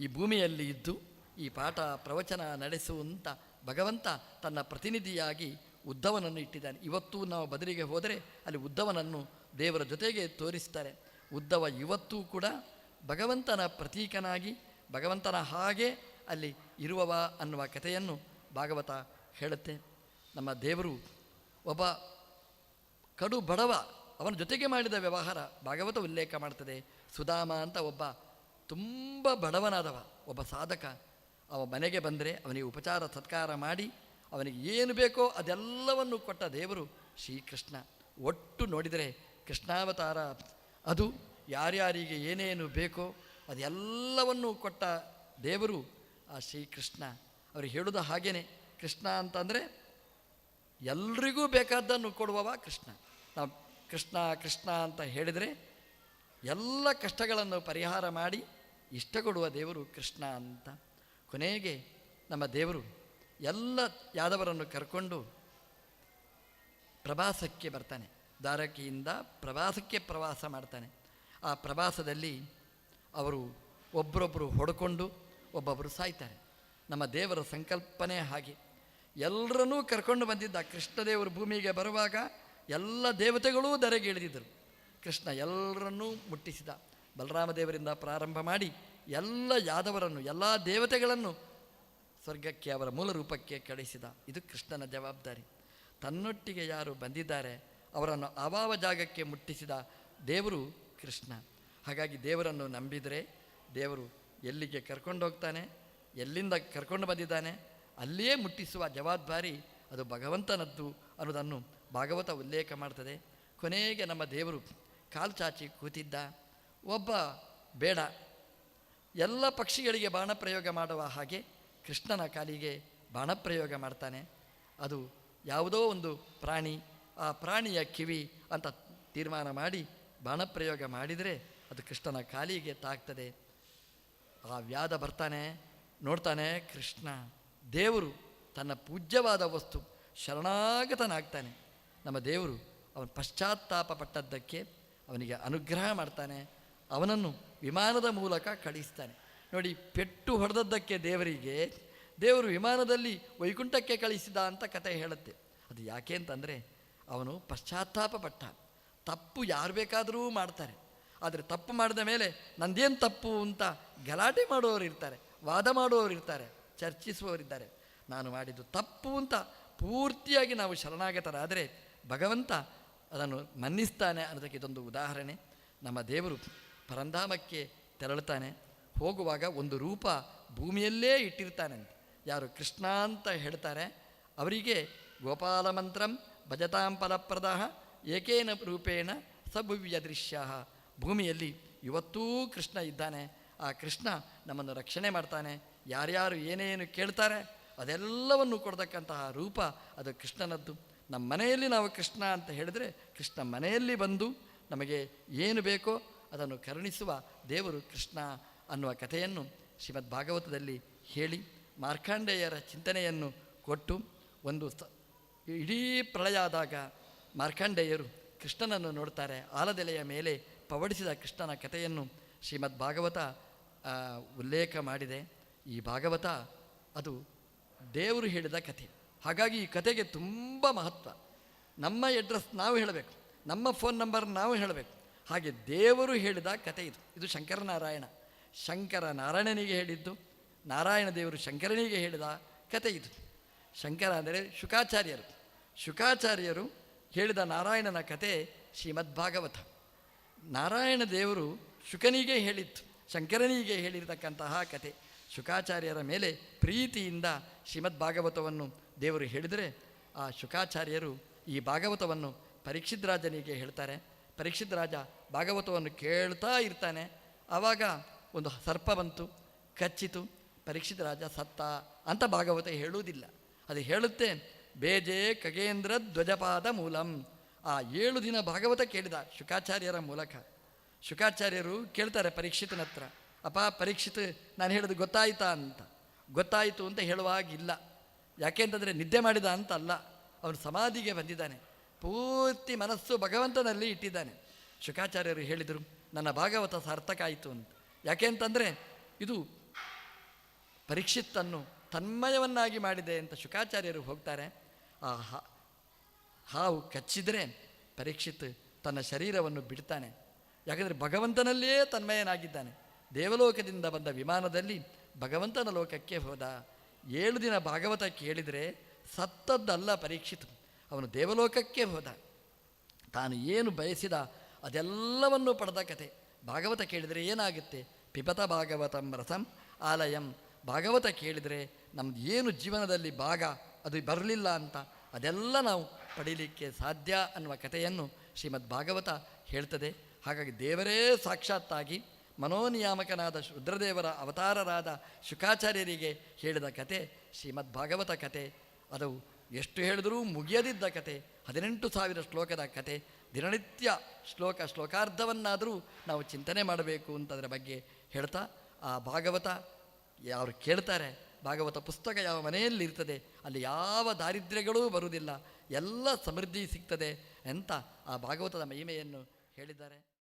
ಈ ಭೂಮಿಯಲ್ಲಿ ಇದ್ದು ಈ ಪಾಠ ಪ್ರವಚನ ನಡೆಸುವಂತ ಭಗವಂತ ತನ್ನ ಪ್ರತಿನಿಧಿಯಾಗಿ ಉದ್ದವನನ್ನು ಇಟ್ಟಿದ್ದಾನೆ. ಇವತ್ತು ನಾವು ಬದಲಿಗೆ ಹೋದರೆ ಅಲ್ಲಿ ಉದ್ದವನನ್ನು ದೇವರ ಜೊತೆಗೆ ತೋರಿಸ್ತಾರೆ. ಉದ್ದವ ಇವತ್ತೂ ಕೂಡ ಭಗವಂತನ ಪ್ರತೀಕನಾಗಿ, ಭಗವಂತನ ಹಾಗೆ ಅಲ್ಲಿ ಇರುವವ ಅನ್ನುವ ಕಥೆಯನ್ನು ಭಾಗವತ ಹೇಳುತ್ತೆ. ನಮ್ಮ ದೇವರು ಒಬ್ಬ ಕಡು ಬಡವ, ಅವನ ಜೊತೆಗೆ ಮಾಡಿದ ವ್ಯವಹಾರ ಭಾಗವತ ಉಲ್ಲೇಖ ಮಾಡ್ತದೆ. ಸುಧಾಮ ಅಂತ ಒಬ್ಬ ತುಂಬ ಬಡವನಾದವ, ಒಬ್ಬ ಸಾಧಕ. ಅವ ಮನೆಗೆ ಬಂದರೆ ಅವನಿಗೆ ಉಪಚಾರ, ಸತ್ಕಾರ ಮಾಡಿ ಅವನಿಗೆ ಏನು ಬೇಕೋ ಅದೆಲ್ಲವನ್ನು ಕೊಟ್ಟ ದೇವರು ಶ್ರೀಕೃಷ್ಣ. ಒಟ್ಟು ನೋಡಿದರೆ ಕೃಷ್ಣಾವತಾರ. ಅದು ಯಾರ್ಯಾರಿಗೆ ಏನೇನು ಬೇಕೋ ಅದೆಲ್ಲವನ್ನು ಕೊಟ್ಟ ದೇವರು ಆ ಶ್ರೀಕೃಷ್ಣ. ಅವರು ಹೇಳೋದು ಹಾಗೇನೆ, ಕೃಷ್ಣ ಅಂತಂದರೆ ಎಲ್ರಿಗೂ ಬೇಕಾದ್ದನ್ನು ಕೊಡುವವ ಕೃಷ್ಣ. ನಾವು ಕೃಷ್ಣ ಕೃಷ್ಣ ಅಂತ ಹೇಳಿದರೆ ಎಲ್ಲ ಕಷ್ಟಗಳನ್ನು ಪರಿಹಾರ ಮಾಡಿ ಇಷ್ಟ ಕೊಡುವ ದೇವರು ಕೃಷ್ಣ ಅಂತ. ಕೊನೆಗೆ ನಮ್ಮ ದೇವರು ಎಲ್ಲ ಯಾದವರನ್ನು ಕರ್ಕೊಂಡು ಪ್ರವಾಸಕ್ಕೆ ಬರ್ತಾನೆ. ದಾರಕಿಯಿಂದ ಪ್ರವಾಸಕ್ಕೆ ಪ್ರವಾಸ ಮಾಡ್ತಾನೆ. ಆ ಪ್ರವಾಸದಲ್ಲಿ ಅವರು ಒಬ್ಬರೊಬ್ಬರು ಹೊಡ್ಕೊಂಡು ಒಬ್ಬೊಬ್ಬರು ಸಾಯ್ತಾರೆ. ನಮ್ಮ ದೇವರ ಸಂಕಲ್ಪನೆ ಹಾಗೆ. ಎಲ್ಲರನ್ನೂ ಕರ್ಕೊಂಡು ಬಂದಿದ್ದ ಕೃಷ್ಣದೇವರು ಭೂಮಿಗೆ ಬರುವಾಗ ಎಲ್ಲ ದೇವತೆಗಳೂ ದರೆಗೆ ಇಳಿದಿದ್ದರು. ಕೃಷ್ಣ ಎಲ್ಲರನ್ನೂ ಮುಟ್ಟಿಸಿದ. ಬಲರಾಮ ದೇವರಿಂದ ಪ್ರಾರಂಭ ಮಾಡಿ ಎಲ್ಲ ಯಾದವರನ್ನು, ಎಲ್ಲ ದೇವತೆಗಳನ್ನು ಸ್ವರ್ಗಕ್ಕೆ ಅವರ ಮೂಲ ರೂಪಕ್ಕೆ ಕಳಿಸಿದ. ಇದು ಕೃಷ್ಣನ ಜವಾಬ್ದಾರಿ. ತನ್ನೊಟ್ಟಿಗೆ ಯಾರು ಬಂದಿದ್ದಾರೆ, ಅವರನ್ನು ಅಭಾವ ಜಾಗಕ್ಕೆ ಮುಟ್ಟಿಸಿದ ದೇವರು ಕೃಷ್ಣ. ಹಾಗಾಗಿ ದೇವರನ್ನು ನಂಬಿದರೆ ದೇವರು ಎಲ್ಲಿಗೆ ಕರ್ಕೊಂಡು ಹೋಗ್ತಾನೆ, ಎಲ್ಲಿಂದ ಕರ್ಕೊಂಡು ಬಂದಿದ್ದಾನೆ, ಅಲ್ಲಿಯೇ ಮುಟ್ಟಿಸುವ ಜವಾಬ್ದಾರಿ ಅದು ಭಗವಂತನದ್ದು ಅನ್ನೋದನ್ನು ಭಾಗವತ ಉಲ್ಲೇಖ ಮಾಡ್ತದೆ. ಕೊನೆಗೆ ನಮ್ಮ ದೇವರು ಕಾಲು ಚಾಚಿ ಕೂತಿದ್ದ. ಒಬ್ಬ ಬೇಡ ಎಲ್ಲ ಪಕ್ಷಿಗಳಿಗೆ ಬಾಣಪ್ರಯೋಗ ಮಾಡುವ ಹಾಗೆ ಕೃಷ್ಣನ ಕಾಲಿಗೆ ಬಾಣಪ್ರಯೋಗ ಮಾಡ್ತಾನೆ. ಅದು ಯಾವುದೋ ಒಂದು ಪ್ರಾಣಿ, ಆ ಪ್ರಾಣಿಯ ಕಿವಿ ಅಂತ ತೀರ್ಮಾನ ಮಾಡಿ ಬಾಣಪ್ರಯೋಗ ಮಾಡಿದರೆ ಅದು ಕೃಷ್ಣನ ಕಾಲಿಗೆ ತಾಗ್ತದೆ ಆ ವ್ಯಾಧ ಬರ್ತಾನೆ, ನೋಡ್ತಾನೆ ಕೃಷ್ಣ ದೇವರು ತನ್ನ ಪೂಜ್ಯವಾದ ವಸ್ತು ಶರಣಾಗತನಾಗ್ತಾನೆ. ನಮ್ಮ ದೇವರು ಅವನು ಪಶ್ಚಾತ್ತಾಪ ಪಟ್ಟದ್ದಕ್ಕೆ ಅವನಿಗೆ ಅನುಗ್ರಹ ಮಾಡ್ತಾನೆ. ಅವನನ್ನು ವಿಮಾನದ ಮೂಲಕ ಕಳಿಸ್ತಾನೆ. ನೋಡಿ, ಪೆಟ್ಟು ಹೊಡೆದದ್ದಕ್ಕೆ ದೇವರಿಗೆ, ದೇವರು ವಿಮಾನದಲ್ಲಿ ವೈಕುಂಠಕ್ಕೆ ಕಳಿಸಿದ ಅಂತ ಕತೆ ಹೇಳುತ್ತೆ. ಅದು ಯಾಕೆ ಅಂತಂದರೆ, ಅವನು ಪಶ್ಚಾತ್ತಾಪ ಪಟ್ಟ ತಪ್ಪು ಯಾರು ಬೇಕಾದರೂ ಮಾಡ್ತಾರೆ. ಆದರೆ ತಪ್ಪು ಮಾಡಿದ ಮೇಲೆ ನಂದೇನು ತಪ್ಪು ಅಂತ ಗಲಾಟೆ ಮಾಡುವವರು ಇರ್ತಾರೆ, ವಾದ ಮಾಡುವವರು ಇರ್ತಾರೆ ಚರ್ಚಿಸುವವರಿದ್ದಾರೆ ನಾನು ಮಾಡಿದ್ದು ತಪ್ಪು ಅಂತ ಪೂರ್ತಿಯಾಗಿ ನಾವು ಶರಣಾಗತರಾದರೆ ಭಗವಂತ ಅದನ್ನು ಮನ್ನಿಸ್ತಾನೆ ಅನ್ನೋದಕ್ಕೆ ಇದೊಂದು ಉದಾಹರಣೆ. ನಮ್ಮ ದೇವರು ಪರಂಧಾಮಕ್ಕೆ ತೆರಳುತ್ತಾನೆ. ಹೋಗುವಾಗ ಒಂದು ರೂಪ ಭೂಮಿಯಲ್ಲೇ ಇಟ್ಟಿರ್ತಾನಂತೆ. ಯಾರು ಕೃಷ್ಣ ಅಂತ ಹೇಳ್ತಾರೆ. ಅವರಿಗೆ ಗೋಪಾಲ ಮಂತ್ರಂ ಭಜತಾಂ ಫಲಪ್ರದ ಏಕೇನ ರೂಪೇಣ ಸಭವ್ಯ ದೃಶ್ಯ. ಭೂಮಿಯಲ್ಲಿ ಇವತ್ತೂ ಕೃಷ್ಣ ಇದ್ದಾನೆ. ಆ ಕೃಷ್ಣ ನಮ್ಮನ್ನು ರಕ್ಷಣೆ ಮಾಡ್ತಾನೆ. ಯಾರ್ಯಾರು ಏನೇನು ಕೇಳ್ತಾರೆ ಅದೆಲ್ಲವನ್ನು ಕೊಡ್ತಕ್ಕಂತಹ ರೂಪ ಅದು ಕೃಷ್ಣನದ್ದು. ನಮ್ಮ ಮನೆಯಲ್ಲಿ ನಾವು ಕೃಷ್ಣ ಅಂತ ಹೇಳಿದರೆ ಕೃಷ್ಣ ಮನೆಯಲ್ಲಿ ಬಂದು ನಮಗೆ ಏನು ಬೇಕೋ ಅದನ್ನು ಕರುಣಿಸುವ ದೇವರು ಕೃಷ್ಣ ಅನ್ನುವ ಕಥೆಯನ್ನು ಶ್ರೀಮದ್ ಭಾಗವತದಲ್ಲಿ ಹೇಳಿ ಮಾರ್ಕಾಂಡೇಯರ ಚಿಂತನೆಯನ್ನು ಕೊಟ್ಟು ಒಂದು ಇಡೀ ಪ್ರಳಯ ಆದಾಗ ಮಾರ್ಕಾಂಡೇಯರು ಕೃಷ್ಣನನ್ನು ನೋಡ್ತಾರೆ. ಆಲದೆಲೆಯ ಮೇಲೆ ಪವಡಿಸಿದ ಕೃಷ್ಣನ ಕಥೆಯನ್ನು ಶ್ರೀಮದ್ ಭಾಗವತ ಉಲ್ಲೇಖ ಮಾಡಿದೆ. ಈ ಭಾಗವತ ಅದು ದೇವರು ಹೇಳಿದ ಕಥೆ. ಹಾಗಾಗಿ ಈ ಕಥೆಗೆ ತುಂಬ ಮಹತ್ವ. ನಮ್ಮ ಅಡ್ರೆಸ್ ನಾವು ಹೇಳಬೇಕು. ನಮ್ಮ ಫೋನ್ ನಂಬರ್ ನಾವು ಹೇಳಬೇಕು. ಹಾಗೆ ದೇವರು ಹೇಳಿದ ಕಥೆ ಇದು. ಇದು ಶಂಕರನಾರಾಯಣ. ಶಂಕರ ನಾರಾಯಣನಿಗೆ ಹೇಳಿದ್ದು, ನಾರಾಯಣ ದೇವರು ಶಂಕರನಿಗೆ ಹೇಳಿದ ಕಥೆ ಇದು. ಶಂಕರ ಅಂದರೆ ಶುಕಾಚಾರ್ಯರು. ಶುಕಾಚಾರ್ಯರು ಹೇಳಿದ ನಾರಾಯಣನ ಕತೆ ಶ್ರೀಮದ್ ಭಾಗವತ ನಾರಾಯಣ ದೇವರು ಶುಕನಿಗೆ ಹೇಳಿತ್ತು ಶಂಕರನಿಗೆ ಹೇಳಿರತಕ್ಕಂತಹ ಕತೆ. ಶುಕಾಚಾರ್ಯರ ಮೇಲೆ ಪ್ರೀತಿಯಿಂದ ಶ್ರೀಮದ್ ಭಾಗವತವನ್ನು ದೇವರು ಹೇಳಿದರೆ, ಆ ಶುಕಾಚಾರ್ಯರು ಈ ಭಾಗವತವನ್ನು ಪರೀಕ್ಷಿದ್ರಾಜನಿಗೆ ಹೇಳ್ತಾರೆ. ಪರೀಕ್ಷಿತ್ ರಾಜ ಭಾಗವತವನ್ನು ಕೇಳ್ತಾ ಇರ್ತಾನೆ. ಆವಾಗ ಒಂದು ಸರ್ಪ ಬಂತು, ಕಚ್ಚಿತು, ಪರೀಕ್ಷಿತ ರಾಜ ಸತ್ತ ಅಂತ ಭಾಗವತ ಹೇಳುವುದಿಲ್ಲ. ಅದು ಹೇಳುತ್ತೆ, ಬೇಜೆ ಖಗೇಂದ್ರ ಧ್ವಜಪಾದ ಮೂಲಂ. ಆ ಏಳು ದಿನ ಭಾಗವತ ಕೇಳಿದ ಶುಕಾಚಾರ್ಯರ ಮೂಲಕ. ಶುಕಾಚಾರ್ಯರು ಕೇಳ್ತಾರೆ ಪರೀಕ್ಷಿತನ ಹತ್ರ, ಅಪ್ಪ, ಪರೀಕ್ಷಿತ, ನಾನು ಹೇಳೋದು ಗೊತ್ತಾಯ್ತಾ ಅಂತ. ಗೊತ್ತಾಯಿತು ಅಂತ ಹೇಳುವಾಗಿಲ್ಲ ಯಾಕೆಂತಂದರೆ ನಿದ್ದೆ ಮಾಡಿದ ಅಂತ ಅಲ್ಲ. ಅವನು ಸಮಾಧಿಗೆ ಬಂದಿದ್ದಾನೆ. ಪೂರ್ತಿ ಮನಸ್ಸು ಭಗವಂತನಲ್ಲಿ ಇಟ್ಟಿದ್ದಾನೆ. ಶುಕಾಚಾರ್ಯರು ಹೇಳಿದರು, ನನ್ನ ಭಾಗವತ ಸಾರ್ಥಕ ಆಯಿತು ಅಂತ. ಯಾಕೆ ಅಂತಂದರೆ, ಇದು ಪರೀಕ್ಷಿತ್ತನ್ನು ತನ್ಮಯವನ್ನಾಗಿ ಮಾಡಿದೆ ಅಂತ ಶುಕಾಚಾರ್ಯರು ಹೋಗ್ತಾರೆ. ಆ ಹಾವು ಕಚ್ಚಿದರೆ ಪರೀಕ್ಷಿತ್ ತನ್ನ ಶರೀರವನ್ನು ಬಿಡ್ತಾನೆ. ಯಾಕಂದರೆ ಭಗವಂತನಲ್ಲಿಯೇ ತನ್ಮಯನಾಗಿದ್ದಾನೆ. ದೇವಲೋಕದಿಂದ ಬಂದ ವಿಮಾನದಲ್ಲಿ ಭಗವಂತನ ಲೋಕಕ್ಕೆ ಹೋದ. ಏಳು ದಿನ ಭಾಗವತ ಕೇಳಿದರೆ ಸತ್ತದ್ದಲ್ಲ ಪರೀಕ್ಷಿತ್. ಅವನು ದೇವಲೋಕಕ್ಕೆ ಹೋದ. ತಾನು ಏನು ಬಯಸಿದ ಅದೆಲ್ಲವನ್ನು ಪಡೆದ ಕತೆ ಭಾಗವತ ಕೇಳಿದರೆ ಏನಾಗುತ್ತೆ? ಪಿಪತ ಭಾಗವತಂ ರಸಂ ಆಲಯಂ. ಭಾಗವತ ಕೇಳಿದರೆ ನಮ್ದು ಏನು ಜೀವನದಲ್ಲಿ ಭಾಗ, ಅದು ಬರಲಿಲ್ಲ ಅಂತ ಅದೆಲ್ಲ ನಾವು ಪಡೀಲಿಕ್ಕೆ ಸಾಧ್ಯ ಅನ್ನುವ ಕಥೆಯನ್ನು ಶ್ರೀಮದ್ ಭಾಗವತ ಹೇಳ್ತದೆ. ಹಾಗಾಗಿ ದೇವರೇ ಸಾಕ್ಷಾತ್ತಾಗಿ ಮನೋನಿಯಾಮಕನಾದ ರುದ್ರದೇವರ ಅವತಾರರಾದ ಶುಕಾಚಾರ್ಯರಿಗೆ ಹೇಳಿದ ಕತೆ ಶ್ರೀಮದ್ ಭಾಗವತ ಕತೆ ಅದು ಎಷ್ಟು ಹೇಳಿದರೂ ಮುಗಿಯದಿದ್ದ ಕತೆ ಹದಿನೆಂಟು ಸಾವಿರ ಶ್ಲೋಕದ ಕತೆ ದಿನನಿತ್ಯ ಶ್ಲೋಕ ಶ್ಲೋಕಾರ್ಧವನ್ನಾದರೂ ನಾವು ಚಿಂತನೆ ಮಾಡಬೇಕು ಅಂತದರ ಬಗ್ಗೆ ಹೇಳ್ತಾ, ಆ ಭಾಗವತ ಯಾರು ಕೇಳ್ತಾರೆ, ಭಾಗವತ ಪುಸ್ತಕ ಯಾವ ಮನೆಯಲ್ಲಿ ಇರ್ತದೆ, ಅಲ್ಲಿ ಯಾವ ದಾರಿದ್ರ್ಯಗಳೂ ಬರುವುದಿಲ್ಲ, ಎಲ್ಲ ಸಮೃದ್ಧಿ ಸಿಗ್ತದೆ ಅಂತ ಆ ಭಾಗವತದ ಮಹಿಮೆಯನ್ನು ಹೇಳಿದ್ದಾರೆ.